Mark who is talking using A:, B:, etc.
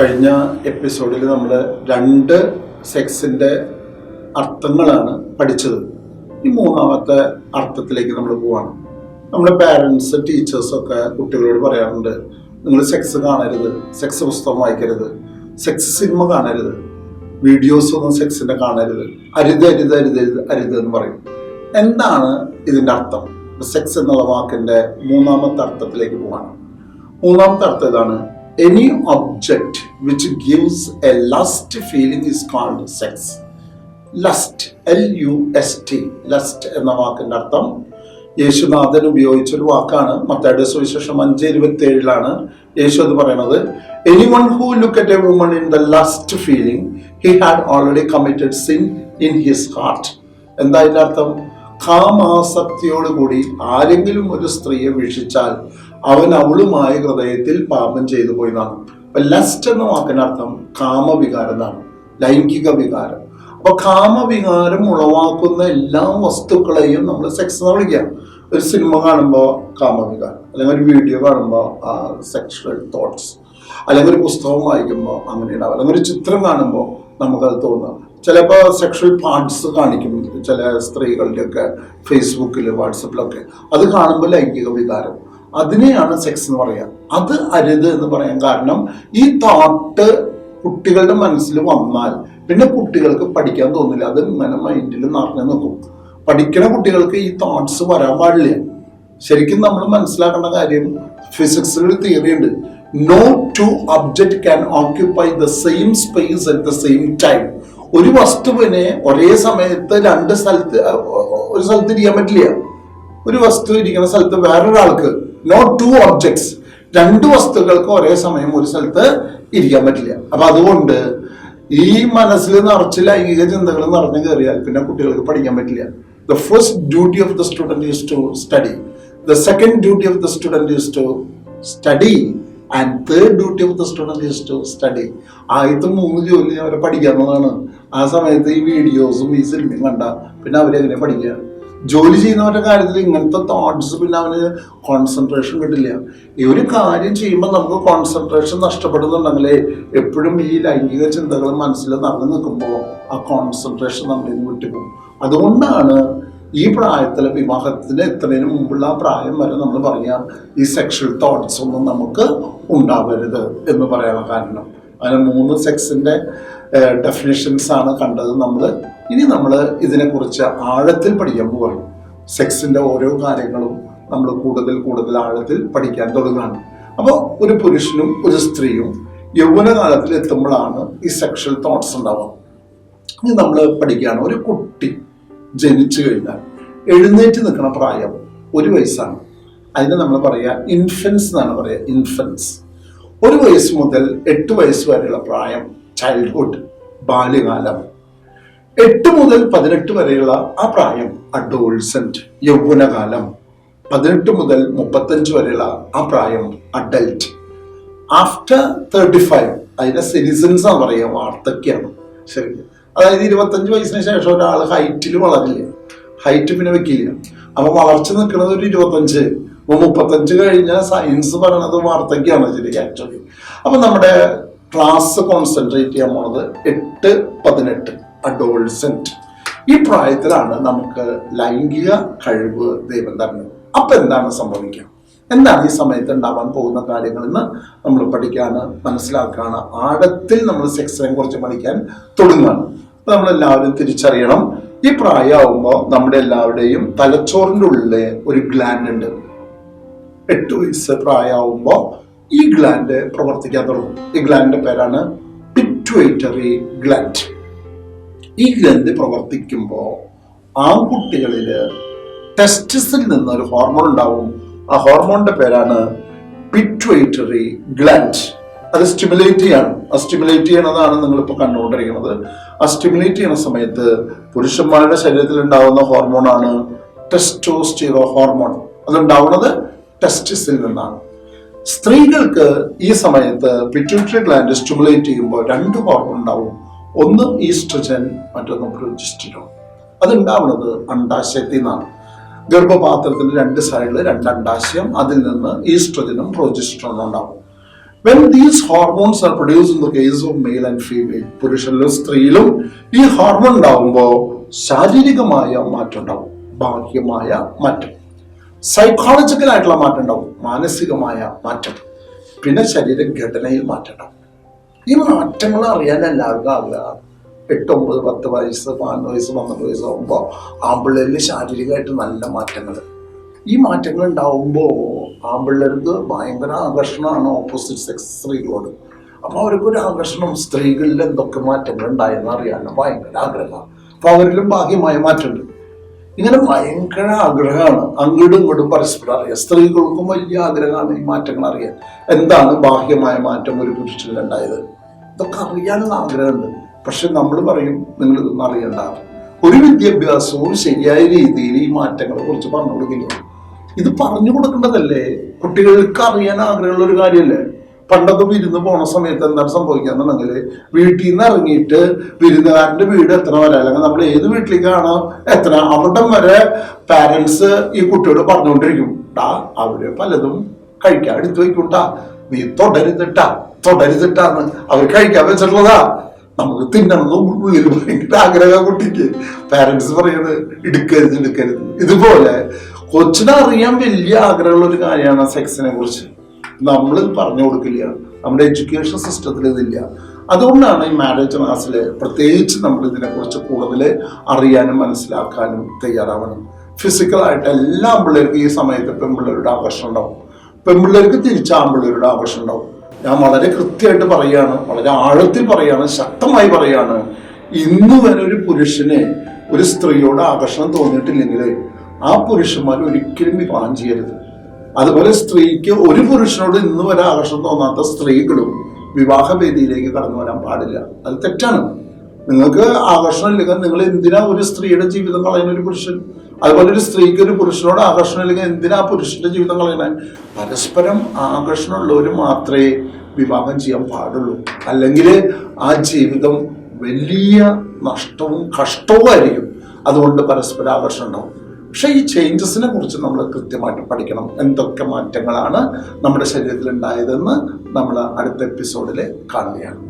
A: കഴിഞ്ഞ എപ്പിസോഡിൽ നമ്മൾ രണ്ട് സെക്സിന്റെ അർത്ഥങ്ങളാണ് പഠിച്ചത്. ഈ മൂന്നാമത്തെ അർത്ഥത്തിലേക്ക് നമ്മൾ പോവാണ്. നമ്മുടെ പാരൻസ് ടീച്ചേഴ്സൊക്കെ കുട്ടികളോട് പറയാറുണ്ട് നിങ്ങൾ സെക്സ് കാണരുത് സെക്സ് പുസ്തകം വായിക്കരുത് സെക്സ് സിനിമ കാണരുത് വീഡിയോസ് ഒന്നും സെക്സിന്റെ കാണരുത് അരുത് അരുത് അരുത് അരുത് അരുത് എന്ന് പറയും. എന്താണ് ഇതിന്റെ അർത്ഥം? സെക്സ് എന്നുള്ള വാക്കിന്റെ മൂന്നാമത്തെ അർത്ഥത്തിലേക്ക് പോവാണ്. മൂന്നാമത്തെ അർത്ഥം ഇതാണ് any object which gives a lust feeling is called sex lust L U S T lust എന്ന വാക്കിന്റെ അർത്ഥം യേശുനാഥൻ ഉപയോഗിച്ചൊരു വാക്കാണ്. മത്തയുടെ സുവിശേഷം അഞ്ച് ഇരുപത്തി ഏഴിലാണ് യേശു അത് പറയുന്നത്. Any one who look at a woman in the lust feeling he had already committed sin in his heart എന്താ ഇതിന്റെ അർത്ഥം? കാമാസക്തിയോടുകൂടി ആരെങ്കിലും ഒരു സ്ത്രീയെ വീക്ഷിച്ചാൽ അവൻ അവളുമായ ഹൃദയത്തിൽ പാപം ചെയ്തു പോയി എന്നാണ് അപ്പൊ ലസ്റ്റ് എന്ന വാക്കിനർത്ഥം കാമവികാരം എന്നാണ്. ലൈംഗിക വികാരം. അപ്പൊ കാമവികാരം ഉളവാക്കുന്ന എല്ലാ വസ്തുക്കളെയും നമ്മൾ സെക്സ് എന്ന് വിളിക്കാം ഒരു സിനിമ കാണുമ്പോൾ കാമവികാരം അല്ലെങ്കിൽ ഒരു വീഡിയോ കാണുമ്പോൾ സെക്ഷൽ തോട്ട്സ് അല്ലെങ്കിൽ ഒരു പുസ്തകം വായിക്കുമ്പോൾ അങ്ങനെ ഉണ്ടാവും അല്ലെങ്കിൽ ഒരു ചിത്രം കാണുമ്പോൾ നമുക്കത് തോന്നാം. ചിലപ്പോൾ സെക്ഷൽ പാർട്സ് കാണിക്കും ചില സ്ത്രീകളുടെയൊക്കെ ഫേസ്ബുക്കിൽ വാട്സപ്പിലൊക്കെ അത് കാണുമ്പോൾ ലൈംഗിക വികാരം. അതിനെയാണ് സെക്സ് എന്ന് പറയാം. അത് അരുത് എന്ന് പറയാൻ കാരണം ഈ തോട്ട് കുട്ടികളുടെ മനസ്സിൽ വന്നാൽ പിന്നെ കുട്ടികൾക്ക് പഠിക്കാൻ തോന്നില്ല. അത് ഇങ്ങനെ മൈൻഡിൽ നിറഞ്ഞു നിൽക്കും. പഠിക്കുന്ന കുട്ടികൾക്ക് ഈ തോട്ട്സ് വരാൻ പാടില്ല. ശരിക്കും നമ്മൾ മനസ്സിലാക്കേണ്ട കാര്യം ഫിസിക്സിൽ ഒരു തിയറി ഉണ്ട് no two object can occupy the same space at the same time ഒരു വസ്തുവിനെ ഒരേ സമയത്ത് രണ്ട് സ്ഥലത്ത് ഒരു സ്ഥലത്ത് ഇരിക്കാൻ പറ്റില്ല. ഒരു വസ്തു ഇരിക്കുന്ന സ്ഥലത്ത് വേറൊരാൾക്ക് നോട്ട് ടു ഒബ്ജക്ട്സ് രണ്ട് വസ്തുക്കൾക്ക് ഒരേ സമയം ഒരു സ്ഥലത്ത് ഇരിക്കാൻ പറ്റില്ല. അപ്പൊ അതുകൊണ്ട് ഈ മനസ്സിൽ നിറച്ച് ലൈംഗിക ചിന്തകൾ നിറഞ്ഞു കയറിയാൽ പിന്നെ കുട്ടികൾക്ക് പഠിക്കാൻ പറ്റില്ല. The first duty of the student is to study the second duty of the student is to study and third duty of the student is to study ആദ്യത്തെ മൂന്ന് ജോലി അവരെ പഠിക്കാവുന്നതാണ്. ആ സമയത്ത് ഈ വീഡിയോസും ഈ സിനിമയും കണ്ട പിന്നെ അവരെങ്ങനെ പഠിക്കുക? ജോലി ചെയ്യുന്നവരുടെ കാര്യത്തിൽ ഇങ്ങനത്തെ തോട്ട്സ് പിന്നെ അവന് കോൺസെൻട്രേഷൻ കിട്ടില്ല. ഈ ഒരു കാര്യം ചെയ്യുമ്പോൾ നമുക്ക് കോൺസെൻട്രേഷൻ നഷ്ടപ്പെടുന്നുണ്ടെങ്കിൽ എപ്പോഴും ഈ ലൈംഗിക ചിന്തകൾ മനസ്സിൽ നടന്നു നിൽക്കുമ്പോൾ ആ കോൺസെൻട്രേഷൻ നിന്ന് വിട്ടുപോകും. അതുകൊണ്ടാണ് ഈ പ്രായത്തിൽ വിവാഹത്തിന് എത്തുന്നതിന് മുമ്പുള്ള പ്രായം വരെ നമ്മൾ പറയാം ഈ സെക്ഷൽ തോട്ട്സ് ഒന്നും നമുക്ക് ഉണ്ടാവരുത് എന്ന് പറയാനുള്ള കാരണം. അങ്ങനെ മൂന്ന് സെക്സിന്റെ ഡെഫിനേഷൻസ് ആണ് കണ്ടത് നമ്മൾ. ഇനി നമ്മൾ ഇതിനെക്കുറിച്ച് ആഴത്തിൽ പഠിക്കാൻ പോകണം സെക്സിന്റെ ഓരോ കാര്യങ്ങളും നമ്മൾ കൂടുതൽ കൂടുതൽ ആഴത്തിൽ പഠിക്കാൻ തുടങ്ങുകയാണ്. അപ്പോൾ ഒരു പുരുഷനും ഒരു സ്ത്രീയും യൗവനകാലത്തിൽ എത്തുമ്പോഴാണ് ഈ സെക്ഷൽ തോട്ട്സ് ഉണ്ടാവുക. ഇനി നമ്മൾ പഠിക്കുകയാണ് ഒരു കുട്ടി. ജനിച്ചു കഴിഞ്ഞാൽ എഴുന്നേറ്റ് നിൽക്കുന്ന പ്രായം ഒരു വയസ്സാണ്. അതിന് നമ്മൾ പറയുക ഇൻഫൻസ് എന്നാണ് പറയുക ഇൻഫൻസ് ഒരു വയസ്സ് മുതൽ എട്ട് വയസ്സ് വരെയുള്ള പ്രായം ചൈൽഡ്ഹുഡ് ബാല്യകാലം. എട്ട് മുതൽ പതിനെട്ട് വരെയുള്ള ആ പ്രായം അഡോൾസെന്റ് യൗവനകാലം. പതിനെട്ട് മുതൽ മുപ്പത്തഞ്ച് വരെയുള്ള ആ പ്രായം അഡൽറ്റ് ആഫ്റ്റർ തേർട്ടി ഫൈവ് അതിന്റെ സിറ്റിസൺസ് ആണ് പറയുക വാർദ്ധക്യാണ് ശരി അതായത് ഇരുപത്തഞ്ച് വയസ്സിന് ശേഷം ഒരാൾ ഹൈറ്റിൽ വളരില്ല. ഹൈറ്റ് പിന്നെ വെക്കില്ല. അപ്പൊ വളർച്ച നിൽക്കുന്നത് ഒരു ഇരുപത്തഞ്ച്. അപ്പൊ മുപ്പത്തഞ്ച് കഴിഞ്ഞ സയൻസ് പറയണത് വാർദ്ധക്യമാണ് ശരിക്കും ആക്ച്വലി അപ്പൊ നമ്മുടെ ക്ലാസ് കോൺസെൻട്രേറ്റ് ചെയ്യാൻ പോണത് എട്ട് പതിനെട്ട് അഡോൾസെന്റ് ഈ പ്രായത്തിലാണ് നമുക്ക് ലൈംഗിക കഴിവ് ദൈവം തരുന്നത്. അപ്പൊ എന്താണ് സംഭവിക്കുക? എന്താണ് ഈ സമയത്ത് ഉണ്ടാവാൻ പോകുന്ന കാര്യങ്ങൾ എന്ന് നമ്മൾ പഠിക്കാണ് മനസ്സിലാക്കാണ്. ആഴത്തിൽ നമ്മൾ സെക്സിനെ കുറിച്ച് പഠിക്കാൻ തുടങ്ങുകയാണ്. എല്ലാവരും തിരിച്ചറിയണം. ഈ പ്രായമാകുമ്പോൾ നമ്മുടെ എല്ലാവരുടെയും തലച്ചോറിന്റെ ഉള്ളിലെ ഒരു ഗ്ലാൻഡ് ഉണ്ട്. എട്ട് വയസ്സ് പ്രായമാകുമ്പോൾ ഈ ഗ്ലാൻഡ് പ്രവർത്തിക്കാൻ തുടങ്ങും. ഈ ഗ്ലാൻഡിന്റെ പേരാണ് പിറ്റുവേറ്ററി ഗ്ലാൻഡ് ഈ ഗ്ലാൻഡ് പ്രവർത്തിക്കുമ്പോൾ ആൺകുട്ടികളിൽ ടെസ്റ്റിസിൽ നിന്ന് ഒരു ഹോർമോൺ ഉണ്ടാവും. ആ ഹോർമോണിന്റെ പേരാണ് പിറ്റുവേറ്ററി ഗ്ലാൻഡ് അത് സ്റ്റിമുലേറ്റ് ചെയ്യാണ്. ആ സ്റ്റിമുലേറ്റ് ചെയ്യണതാണ് നിങ്ങളിപ്പോൾ കണ്ടുകൊണ്ടിരിക്കുന്നത്. ആ സ്റ്റിമുലേറ്റ് ചെയ്യുന്ന സമയത്ത് പുരുഷന്മാരുടെ ശരീരത്തിൽ ഉണ്ടാവുന്ന ഹോർമോണാണ് ടെസ്റ്റോസ്റ്റിറോ ഹോർമോൺ അതുണ്ടാവുന്നത് ടെസ്റ്റിസിൽ നിന്നാണ്. സ്ത്രീകൾക്ക് ഈ സമയത്ത് പിറ്റ്യൂട്ടറി ഗ്ലാൻഡ് സ്റ്റിമുലേറ്റ് ചെയ്യുമ്പോൾ രണ്ട് ഹോർമോൺ ഉണ്ടാവും. ഒന്ന് ഈസ്ട്രജൻ മറ്റൊന്ന് പ്രൊജിസ്റ്റിറോൺ അതുണ്ടാവുന്നത് അണ്ടാശയത്തിൽ നിന്നാണ്. ഗർഭപാത്രത്തിന്റെ രണ്ട് സൈഡിൽ രണ്ട് അണ്ടാശയം അതിൽ നിന്ന് ഈസ്ട്രജനും പ്രൊജിസ്ട്രോണും ഉണ്ടാവും. When these hormones are produce in the case of male and female പുരുഷനിലും സ്ത്രീയിലും ഈ ഹോർമോൺ ഉണ്ടാവുമ്പോൾ ശാരീരികമായ മാറ്റം ഉണ്ടാവും ബാഹ്യമായ മാറ്റം. സൈക്കോളജിക്കൽ ആയിട്ടുള്ള മാറ്റം ഉണ്ടാവും മാനസികമായ മാറ്റം. പിന്നെ ശരീരഘടനയിൽ മാറ്റം ഉണ്ടാവും. ഈ മാറ്റങ്ങൾ അറിയാൻ എല്ലാവർക്കും ആഗ്രഹമാണ് എട്ട് ഒമ്പത് പത്ത് വയസ്സ് പതിനൊന്ന് വയസ്സ് പന്ത്രണ്ട് വയസ്സാകുമ്പോൾ ആമ്പിള്ളേരിൽ ശാരീരികമായിട്ട് നല്ല മാറ്റങ്ങൾ. ഈ മാറ്റങ്ങൾ ഉണ്ടാവുമ്പോൾ ആമ്പിള്ളേർക്ക് ഭയങ്കര ആകർഷണമാണ് ഓപ്പോസിറ്റ് സെക്സ് സ്ത്രീകളോട്. അപ്പോൾ അവർക്ക് ഒരു ആകർഷണം സ്ത്രീകളിൽ എന്തൊക്കെ മാറ്റങ്ങൾ ഉണ്ടായെന്ന് അറിയാനും ഭയങ്കര ആഗ്രഹമാണ് അപ്പോൾ അവരിലും ഭാഗ്യമായ മാറ്റമുണ്ട്. ഇങ്ങനെ ഭയങ്കര ആഗ്രഹമാണ്. അങ്ങോട്ടും ഇങ്ങോട്ടും പരസ്പരം അറിയാം. സ്ത്രീകൾക്കും വലിയ ആഗ്രഹമാണ് ഈ മാറ്റങ്ങൾ അറിയാൻ. എന്താണ് ബാഹ്യമായ മാറ്റം ഒരു പുരുഷനിൽ ഉണ്ടായത്? ഇതൊക്കെ അറിയാനുള്ള ആഗ്രഹമുണ്ട്. പക്ഷെ നമ്മൾ പറയും നിങ്ങൾ ഇതൊന്നും അറിയണ്ട. ഒരു വിദ്യാഭ്യാസവും ശരിയായ രീതിയിൽ ഈ മാറ്റങ്ങളെ കുറിച്ച് പറഞ്ഞു കൊടുക്കില്ല ഇത് പറഞ്ഞു കൊടുക്കേണ്ടതല്ലേ? കുട്ടികൾക്ക് അറിയാൻ ആഗ്രഹമുള്ള ഒരു കാര്യമല്ലേ പണ്ടൊക്കെ വിരുന്ന് പോണ സമയത്ത് എന്താണ് സംഭവിക്കാന്നുണ്ടെങ്കിൽ വീട്ടിൽ നിന്ന് ഇറങ്ങിയിട്ട് വിരുന്നുകാരന്റെ വീട് എത്ര വരെ? അല്ലെങ്കിൽ നമ്മൾ ഏത് വീട്ടിലേക്കാണ്? എത്ര? അവിടെ വരെ പാരൻസ് ഈ കുട്ടിയോട് പറഞ്ഞുകൊണ്ടിരിക്കും. ടാ അവർ പലതും കഴിക്കാൻ എടുത്തു വയ്ക്കൂട്ടാ നീ തൊടരുതിട്ടാ തൊടരുതിട്ടാന്ന് അവർ കഴിക്കാൻ വെച്ചിട്ടുള്ളതാ. നമുക്ക് തിന്നണമെന്ന് ഉള്ളിൽ ഭയങ്കര ആഗ്രഹം കുട്ടിക്ക്. പാരന്റ്സ് പറയണത് എടുക്കരുത് എടുക്കരുത് ഇതുപോലെ കൊച്ചിനെ അറിയാൻ വലിയ ആഗ്രഹമുള്ള ഒരു കാര്യമാണ് സെക്സിനെ കുറിച്ച്. നമ്മൾ പറഞ്ഞു കൊടുക്കില്ല. നമ്മുടെ എഡ്യൂക്കേഷൻ സിസ്റ്റത്തിൽ ഇതില്ല. അതുകൊണ്ടാണ് ഈ മാരേജ് ക്ലാസ്സിൽ പ്രത്യേകിച്ച് നമ്മൾ ഇതിനെക്കുറിച്ച് കൂടുതൽ അറിയാനും മനസ്സിലാക്കാനും തയ്യാറാവണം. ഫിസിക്കലായിട്ട് എല്ലാ പിള്ളേർക്കും ഈ സമയത്ത് പെൺപിള്ളേരുടെ ആകർഷണം ഉണ്ടാവും. പെൺപിള്ളേർക്ക് തിരിച്ച് ആൺപിള്ളേരുടെ ആകർഷണം ഉണ്ടാവും. ഞാൻ വളരെ കൃത്യമായിട്ട് പറയാണ് വളരെ ആഴത്തിൽ പറയാണ് ശക്തമായി പറയാണ്. ഇന്ന് വരെ ഒരു പുരുഷന് ഒരു സ്ത്രീയോട് ആകർഷണം തോന്നിയിട്ടില്ലെങ്കിൽ ആ പുരുഷന്മാർ ഒരിക്കലും വിവാഹം ചെയ്യരുത്. അതുപോലെ സ്ത്രീക്ക് ഒരു പുരുഷനോട് ഇന്ന് വരെ ആകർഷണം തോന്നാത്ത സ്ത്രീകളും വിവാഹവേദിയിലേക്ക് കടന്നു വരാൻ പാടില്ല. അത് തെറ്റാണ്. നിങ്ങൾക്ക് ആകർഷണം ഇല്ലെങ്കിൽ നിങ്ങൾ എന്തിനാ ഒരു സ്ത്രീയുടെ ജീവിതം കളയുന്ന ഒരു പുരുഷൻ? അതുപോലെ ഒരു സ്ത്രീക്ക് ഒരു പുരുഷനോട് ആകർഷണം ഇല്ലെങ്കിൽ എന്തിനാ പുരുഷന്റെ ജീവിതം കളയണേ പരസ്പരം ആകർഷണമുള്ളവർ മാത്രമേ വിവാഹം ചെയ്യാൻ പാടുള്ളൂ. അല്ലെങ്കിൽ ആ ജീവിതം വലിയ നഷ്ടവും കഷ്ടവും ആയിരിക്കും അതുകൊണ്ട് പരസ്പര ആകർഷണം ഉണ്ടാവും. പക്ഷേ ഈ ചേഞ്ചസിനെ കുറിച്ച് നമ്മൾ കൃത്യമായിട്ട് പഠിക്കണം. എന്തൊക്കെ മാറ്റങ്ങളാണ് നമ്മുടെ ശരീരത്തിൽ ഉണ്ടായതെന്ന് നമ്മൾ അടുത്ത എപ്പിസോഡിൽ കാണുകയാണ്.